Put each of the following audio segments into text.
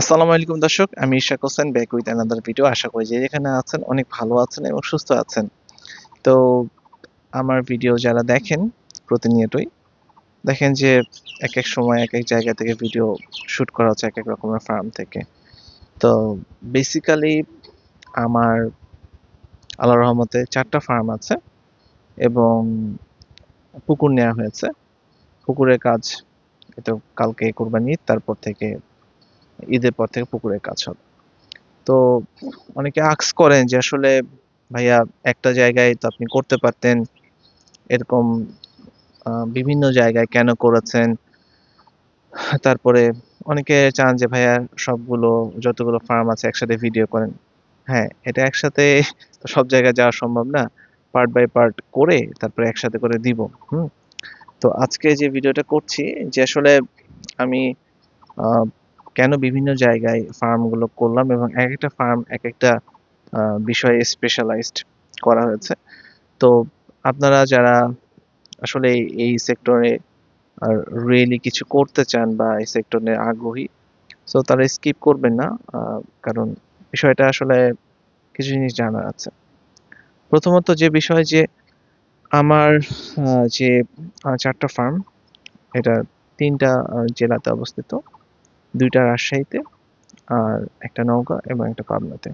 আসসালামু আলাইকুম দর্শক, আমি Ishak Hossain back with another video আশা করি যে যেখানে আছেন অনেক ভালো আছেন এবং সুস্থ আছেন। তো আমার ভিডিও যারা দেখেন প্রতিনিয়তই, দেখেন যে এক এক সময় এক এক জায়গা থেকে ভিডিও শুট করা হচ্ছে এক এক রকমের ফার্ম থেকে। তো বেসিক্যালি আমার আল্লাহ রহমতে চারটা ফার্ম আছে এবং পুকুর নেওয়া হয়েছে। পুকুরের কাজ তো কালকে কোরবানি তারপর থেকে ঈদের পর থেকে পুকুরের কাজ হবে। তো অনেকে আক্স করেন যে আসলে, ভাইয়া, একটা জায়গায় তো আপনি করতে পারতেন, এরকম বিভিন্ন জায়গায় কেন করেছেন? তারপরে অনেকে চান যে, ভাইয়া, সবগুলো, যতগুলো ফার্ম আছে একসাথে ভিডিও করেন। হ্যাঁ এটা একসাথে তো সব জায়গায় যাওয়া সম্ভব না। পার্ট বাই পার্ট করে তারপরে একসাথে করে দিব, হুম? তো আজকে যে ভিডিওটা করছি, যে আসলে আমি কেন বিভিন্ন জায়গায় ফার্মগুলো করলাম এবং এক একটা ফার্ম এক একটা বিষয়ে স্পেশালাইজড করা হয়েছে। তো আপনারা যারা আসলে এই- সেক্টরে রিয়েলি কিছু করতে চান বা এই সেক্টরে আগ্রহী সো তারা স্কিপ করবেন না কারণ বিষয়টা আসলে কিছু জিনিস জানার আছে। প্রথমত যে বিষয় যে আমার যে চারটা ফার্ম এটা তিনটা জেলাতে অবস্থিত। দুইটা রাজশাহীতে আর একটা নওগাঁ এবং একটা পাবনাতে।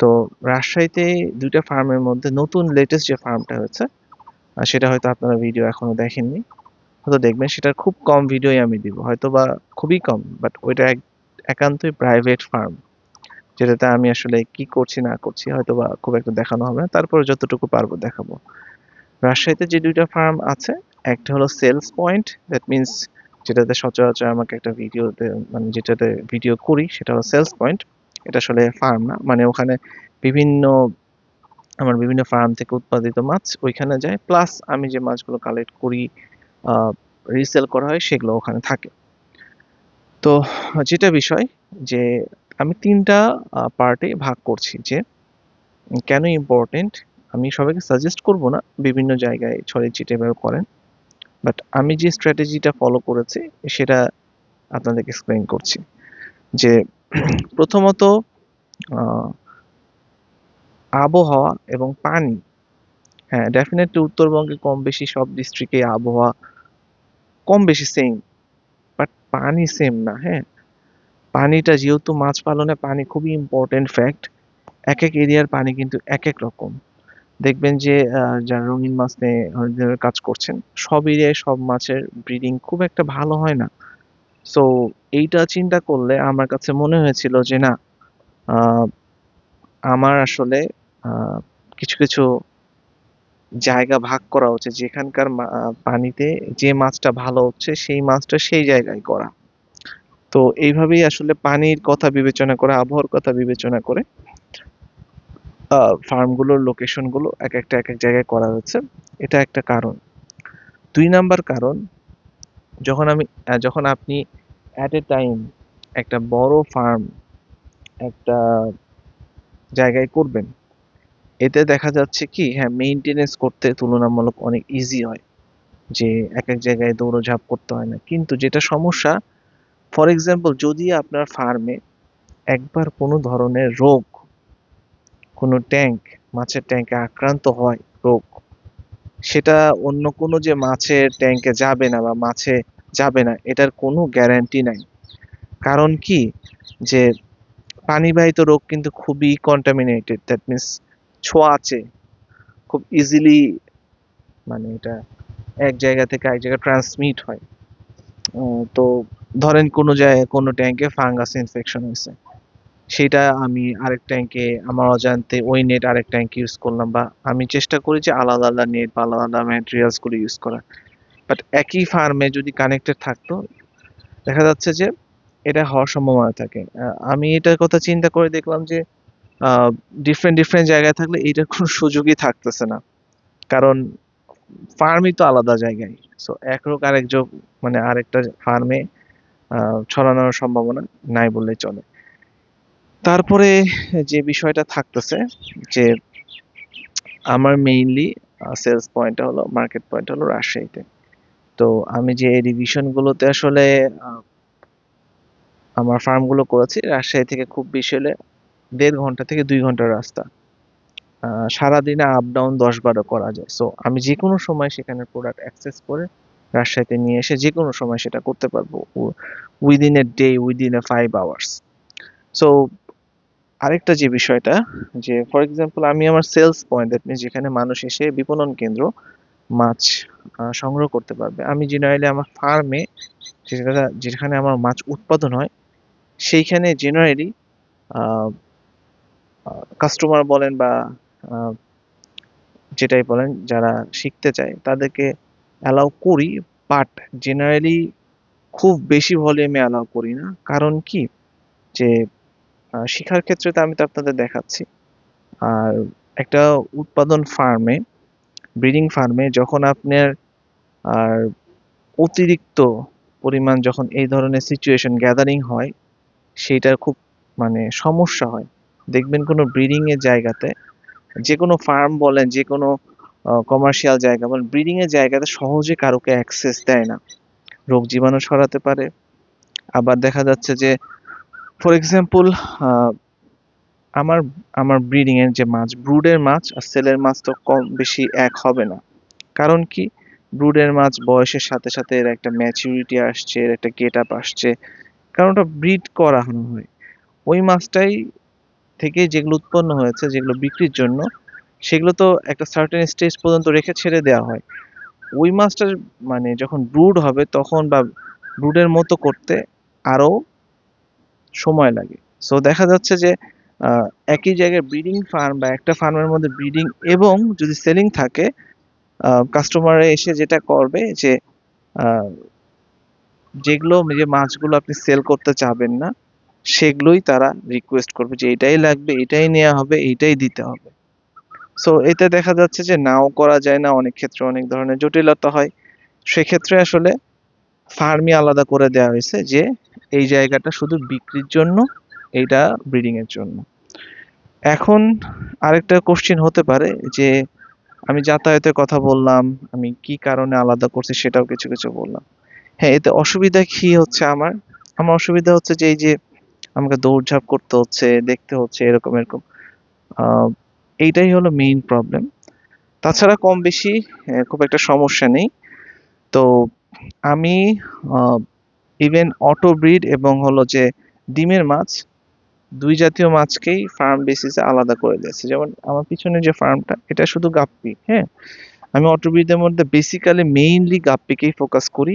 তো রাজশাহীতে দুইটা ফার্মের মধ্যে নতুন লেটেস্ট যে ফার্মটা হয়েছে সেটা হয়তো আপনারা ভিডিও এখনও দেখেননি, হয়তো দেখবেন, সেটার খুব কম ভিডিওই আমি দিব। হয়তো বা খুবই কম বাট ওইটা এক, একান্তই প্রাইভেট ফার্ম যেটাতে আমি আসলে কি করছি, না করছি হয়তো বা খুব একটা দেখানো হবে না। তারপরে যতটুকু পারব দেখাবো। রাজশাহীতে যে দুইটা ফার্ম আছে, একটা হলো সেলস পয়েন্ট দ্যাট মিন্স যেটাতে সচরাচর আমাকে একটা ভিডিওতে মানে যেটাতে ভিডিও করি, সেটা হলো সেলস পয়েন্ট এটা আসলে ফার্ম না মানে ওখানে বিভিন্ন, আমার বিভিন্ন ফার্ম থেকে উৎপাদিত মাছ ওইখানে যায় প্লাস আমি যে মাছগুলো কালেক্ট করি রিসেল করা হয়, সেগুলো ওখানে থাকে। তো যেটা বিষয় যে আমি তিনটা পার্টে ভাগ করছি যে কেন ইম্পর্টেন্ট আমি সবাইকে সাজেস্ট করব না, বিভিন্ন জায়গায় ছড়িয়ে ছিটে বের করেন। বাট আমি যে স্ট্র্যাটেজিটা ফলো করেছি, সেটা আপনাদেরকে এক্সপ্লেইন করছি। যে প্রথমত আবহাওয়া এবং পানি। হ্যাঁ ডেফিনেটলি উত্তরবঙ্গে কম বেশি সব ডিস্ট্রিক্টে আবহাওয়া কম বেশি সেম বাট পানি সেম না হ্যাঁ। পানিটা যেহেতু মাছ পালনে পানি খুবই ইম্পর্টেন্ট ফ্যাক্ট এক এক এরিয়ার পানি কিন্তু এক এক রকম। দেখবেন যে যারা রঙিন মাছ নিয়ে কাজ করছেন সব এরিয়ায় সব মাছের ব্রিডিং খুব একটা ভালো হয় না। সো এইটা চিন্তা করলে আমার কাছে মনে হয়েছিল যে, না আমার আসলে কিছু কিছু জায়গা ভাগ করা উচিত, যেখানকার পানিতে যে মাছটা ভালো হচ্ছে, সেই মাছটা সেই জায়গায় করা। তো এইভাবেই আসলে পানির কথা বিবেচনা করে, আবহাওয়ার কথা বিবেচনা করে ফার্মগুলোর লোকেশনগুলো এক একটা এক এক জায়গায় করা হয়েছে। এটা একটা কারণ। দুই নাম্বার কারণ, যখন আমি যখন আপনি অ্যাট এ টাইম একটা বড় ফার্ম একটা জায়গায় করবেন, এতে দেখা যাচ্ছে কি হ্যাঁ মেইনটেনেন্স করতে তুলনামূলক অনেক ইজি হয়। যে এক এক জায়গায় দৌড়ঝাঁপ করতে হয় না। কিন্তু যেটা সমস্যা ফর এক্সাম্পল যদি আপনার ফার্মে একবার কোনো ধরনের রোগ কোনো ট্যাঙ্ক, মাছের ট্যাঙ্কে আক্রান্ত হয় রোগ। সেটা অন্য কোনো যে মাছের ট্যাঙ্কে যাবে না বা মাছে যাবে না, এটার কোনো গ্যারান্টি নাই। কারণ কি? যে পানিবাহিত রোগ কিন্তু খুবই কন্টামিনেটেড দ্যাট মিন্স ছোঁয়াচে, খুব ইজিলি মানে এটা এক জায়গা থেকে এক জায়গায় ট্রান্সমিট হয়। তো ধরেন কোনো জায়গায় কোনো ট্যাঙ্কে ফাঙ্গাস ইনফেকশন হয়েছে। সেটা আমি আরেক ট্যাঙ্কে আমার অজান্তে ওই নেট আরেক ট্যাঙ্কে ইউজ করলাম বা আমি চেষ্টা করি যে আলাদা আলাদা নেট বা আলাদা আলাদা ম্যাটেরিয়ালসগুলো ইউজ করা বাট একই ফার্মে যদি কানেক্টেড থাকতো, দেখা যাচ্ছে যে এটা হওয়ার সম্ভাবনা থাকে। আমি এটার কথা চিন্তা করে দেখলাম যে ডিফারেন্ট ডিফারেন্ট জায়গায় থাকলে এইটার কোনো সুযোগই থাকতেছে না। কারণ ফার্মই তো আলাদা জায়গায়। সো এক রোগ আরেক যোগ মানে আরেকটা ফার্মে ছড়ানোর সম্ভাবনা নাই বললেই চলে। তারপরে যে বিষয়টা থাকতেছে যে আমার মেইনলি সেলস পয়েন্ট হলো মার্কেট পয়েন্ট হলো রাজশাহীতে। তো আমি যে ডিভিশন গুলোতে আসলে আমার ফার্মগুলো করেছি, রাজশাহী থেকে খুব বেশি হলে দেড় ঘণ্টা থেকে দুই ঘণ্টার রাস্তা। সারাদিনে আপ ডাউন দশ বারো করা যায়। সো আমি যে কোনো সময় সেখানে প্রোডাক্ট অ্যাক্সেস করে রাজশাহীতে নিয়ে এসে যে কোনো সময় সেটা করতে পারব। Within a day within a five hours so আরেকটা যে বিষয়টা, যে ফর এক্সাম্পল আমি আমার সেলস পয়েন্ট দ্যাট মিনস যেখানে মানুষ এসে বিপণন কেন্দ্র মাছ সংগ্রহ করতে পারবে। আমি জেনারেলি আমার ফার্মে যেটা, যেখানে আমার মাছ উৎপাদন হয়, সেইখানে জেনারেলি কাস্টমার বলেন বা যেটাই বলেন, যারা শিখতে চায়, তাদেরকে অ্যালাউ করি বাট জেনারেলি খুব বেশি ভলিউমে অ্যালাউ করি না। কারণ কি? যে শেখার ক্ষেত্রে তো আমি তো আপনাদের দেখাচ্ছি। আর একটা উৎপাদন ফার্মে ব্রিডিং ফার্মে যখন আপনার, আর অতিরিক্ত পরিমাণ যখন এই ধরনের সিচুয়েশন গ্যাদারিং হয়, সেইটার খুব মানে সমস্যা হয়। দেখবেন কোনো ব্রিডিং এর জায়গাতে, যে কোনো ফার্ম বলেন, যে কোনো কমার্শিয়াল জায়গা বলেন ব্রিডিং এর জায়গাতে সহজে কারোকে অ্যাক্সেস দেয় না। রোগ জীবাণু ছড়াতে পারে। আবার দেখা যাচ্ছে যে ফর এক্সাম্পল আমার আমার ব্রিডিং এর যে মাছ ব্রুডের মাছ আর সেলের মাছ তো কম বেশি এক হবে না। কারণ কি? ব্রুডের মাছ বয়সের সাথে সাথে এর একটা ম্যাচুরিটি আসছে, এর একটা গেট আপ আসছে। কারণ ওটা ব্রিড করানো হয়। ওই মাছটাই থেকে যেগুলো উৎপন্ন হয়েছে, যেগুলো বিক্রির জন্য, সেগুলো তো একটা সার্টেন স্টেজ পর্যন্ত রেখে ছেড়ে দেওয়া হয়। ওই মাছটার মানে যখন ব্রুড হবে, তখন বা ব্রুডের মতো করতে আরও সময় লাগে। সো দেখা যাচ্ছে যে একই জায়গায় ব্রিডিং ফার্ম বা একটা ফার্মের মধ্যে ব্রিডিং এবং যদি সেলিং থাকে কাস্টমার এসে যেটা করবে যে যেগুলো যে মাছগুলো আপনি সেল করতে চাবেন না, সেগুলোই তারা রিকোয়েস্ট করবে যে, এটাই লাগবে, এটাই নেওয়া হবে, এইটাই দিতে হবে। সো এতে দেখা যাচ্ছে যে, নাও করা যায় না, অনেক ক্ষেত্রে অনেক ধরনের জটিলতা হয়। সেক্ষেত্রে আসলে ফার্মই আলাদা করে দেওয়া হয়েছে যে এই জায়গাটা শুধু বিক্রির জন্য, এইটা ব্রিডিং এর জন্য। এখন আরেকটা কোশ্চেন হতে পারে যে আমি যাতায়াতের কথা বললাম, আমি কি কারণে আলাদা করছি সেটাও কিছু কিছু বললাম। হ্যাঁ এতে অসুবিধা কি হচ্ছে আমার? আমার অসুবিধা হচ্ছে যে এই যে আমাকে দৌড়ঝাঁপ করতে হচ্ছে, দেখতে হচ্ছে, এরকম এরকম। এইটাই হলো মেইন প্রবলেম তাছাড়া কম বেশি খুব একটা সমস্যা নেই। তো আমি ইভেন অটো ব্রিড এবং হলো যে ডিমের মাছ, দুই জাতীয় মাছকেই ফার্ম বেসিসে আলাদা করে দিয়েছে। যেমন আমার পিছনে যে ফার্মটা এটা শুধু গাপ্পি হ্যাঁ? আমি অটো ব্রিডের মধ্যে বেসিক্যালি মেইনলি গাপ্পিকেই ফোকাস করি।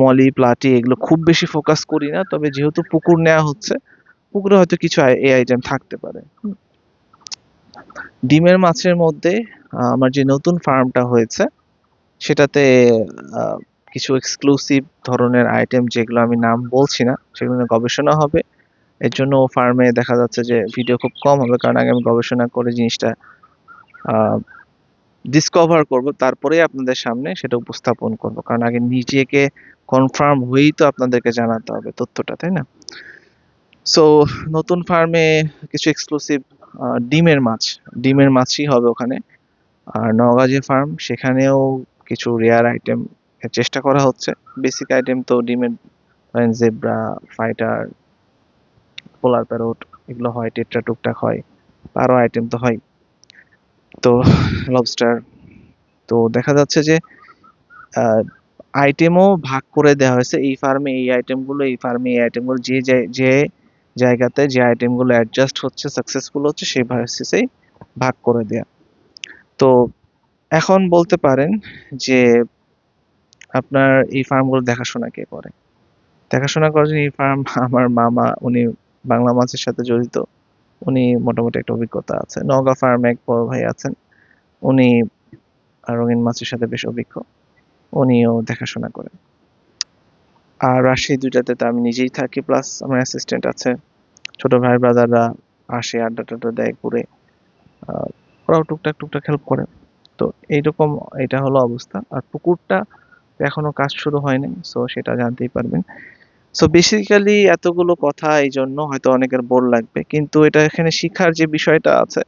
মলি, প্লাটি এগুলো খুব বেশি ফোকাস করি না, তবে যেহেতু পুকুর নেওয়া হচ্ছে, পুকুরে হয়তো কিছু এই আইটেম থাকতে পারে। ডিমের মাছের মধ্যে আমার যে নতুন ফার্মটা হয়েছে, সেটাতে কিছু এক্সক্লুসিভ ধরনের আইটেম যেগুলো আমি নাম বলছি না, সেগুলো নিয়ে গবেষণা হবে। এর জন্য ফার্মে দেখা যাচ্ছে যে ভিডিও খুব কম হবে, কারণ আগে আমি গবেষণা করে জিনিসটা ডিসকভার করব, তারপরেই আপনাদের সামনে সেটা উপস্থাপন করব। কারণ আগে নিজেকে কনফার্ম হয়েই তো আপনাদেরকে জানাতে হবে তথ্যটা, তাই না? সো নতুন ফার্মে কিছু এক্সক্লুসিভ ডিমের মাছ, ডিমের মাছই হবে ওখানে। আর নওগাঁ যে ফার্ম সেখানেও কিছু রেয়ার আইটেম চেষ্টা করা হচ্ছে। বেসিক আইটেম তো ডিমের জেব্রা ফাইটার পোলার প্যারোট এগুলো হয় টেট্রা টুকটাক হয়, আরও আইটেম তো হয়। তো লবস্টার তো দেখা যাচ্ছে যে আইটেমও ভাগ করে দেওয়া হয়েছে। এই ফার্মে এই আইটেমগুলো এই ফার্মে এই আইটেমগুলো যে যে জায়গাতে যে আইটেমগুলো অ্যাডজাস্ট হচ্ছে সাকসেসফুল হচ্ছে, সেই বেসিসেই ভাগ করে দেয়া। তো এখন বলতে পারেন যে আপনার এই ফার্মগুলো দেখাশোনা কে করে? দেখাশোনা জন্য এই ফার্ম আমার মামা, উনি বাংলা মাছের সাথে জড়িত। উনি মোটামুটি একটা অভিজ্ঞতা আছে। নওগাঁ ফার্মে এক বড় ভাই আছেন। উনি রঙিন মাছের সাথে বেশ অভিজ্ঞ। উনিও দেখাশোনা করেন আর রাজশাহী দুইটাতে তো আমি নিজেই থাকি প্লাস আমার অ্যাসিস্ট্যান্ট আছে। ছোট ভাই ব্রাদাররা আসে, আড্ডা টাড্ডা দেয় ঘুরে। ওরাও টুকটাক টুকটাক হেল্প করে। তো এইরকম এটা হলো অবস্থা। আর পুকুরটা এখনও কাজ শুরু হয়নি সো সেটা জানতেই পারবেন। সো বেসিক্যালি এতগুলো কথা এই জন্য হয়তো অনেকের বোর লাগবে, কিন্তু এটা এখানে শিক্ষার যে বিষয়টা আছে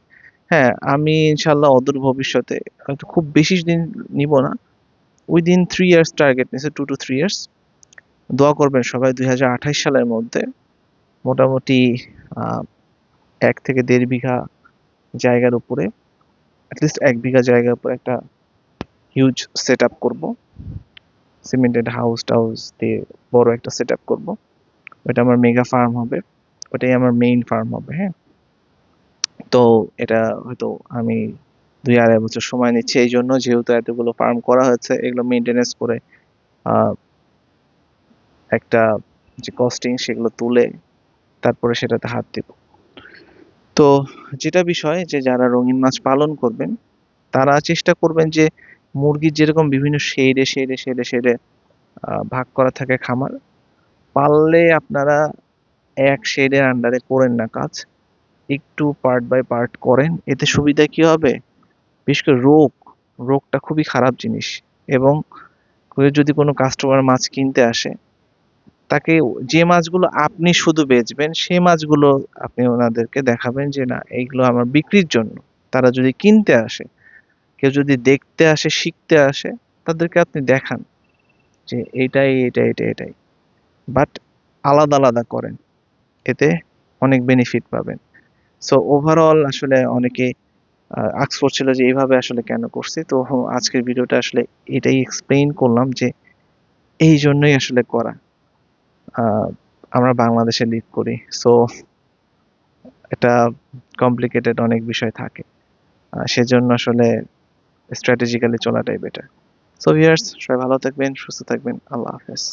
হ্যাঁ আমি ইনশাল্লাহ অদূর ভবিষ্যতে হয়তো খুব বেশি দিন নিব না উইদিন থ্রি ইয়ার্স টার্গেট নিছে টু টু থ্রি ইয়ার্স দোয়া করবেন সবাই দুই সালের মধ্যে মোটামুটি এক থেকে দেড় বিঘা জায়গার উপরে অ্যাটলিস্ট এক বিঘা জায়গার উপরে একটা হিউজ সেট আপ করব। সিমেন্টেড হাউস টাউস দিয়ে বড় একটা সেট আপ করব। ওটা আমার মেগা ফার্ম হবে। ওটাই আমার মেইন ফার্ম হবে হ্যাঁ? তো এটা হয়তো আমি দুই আড়াই বছর সময় নিচ্ছি এই জন্য, যেহেতু এতগুলো ফার্ম করা হয়েছে, এগুলো মেনটেনেন্স করে একটা যে কস্টিং সেগুলো তুলে তারপরে সেটাতে হাত দিব। তো যেটা বিষয় যে যারা রঙিন মাছ পালন করবেন, তারা চেষ্টা করবেন যে মুরগির যেরকম বিভিন্ন শেডে শেডে শেডে শেডে ভাগ করা থাকে খামার, পারলে আপনারা এক শেডের আন্ডারে করেন না কাজ। একটু পার্ট বাই পার্ট করেন, এতে সুবিধা কি হবে? বিশেষ করে রোগ, রোগটা খুবই খারাপ জিনিস এবং যদি কোনো কাস্টমার মাছ কিনতে আসে, তাকে যে মাছগুলো আপনি শুধু বেচবেন সেই মাছগুলো আপনি ওনাদেরকে দেখাবেন যে, না, এইগুলো আমার বিক্রির জন্য। তারা যদি কিনতে আসে কেউ যদি দেখতে আসে, শিখতে আসে, তাদেরকে আপনি দেখান যে এটাই এটা এটা এটাই বাট আলাদা আলাদা করেন। এতে অনেক বেনিফিট পাবেন। সো ওভারঅল আসলে অনেকে আক্স করছিল যে এইভাবে আসলে কেন করছি? তো আজকের ভিডিওটা আসলে এটাই এক্সপ্লেইন করলাম যে এই জন্যই আসলে করা। আমরা বাংলাদেশে লিড করি। সো এটা কমপ্লিকেটেড অনেক বিষয় থাকে। সেজন্য আসলে স্ট্র্যাটেজিক্যালি চলাটাই বেটার সো ভিউয়ার্স সবাই ভালো থাকবেন সুস্থ থাকবেন আল্লাহ হাফেজ।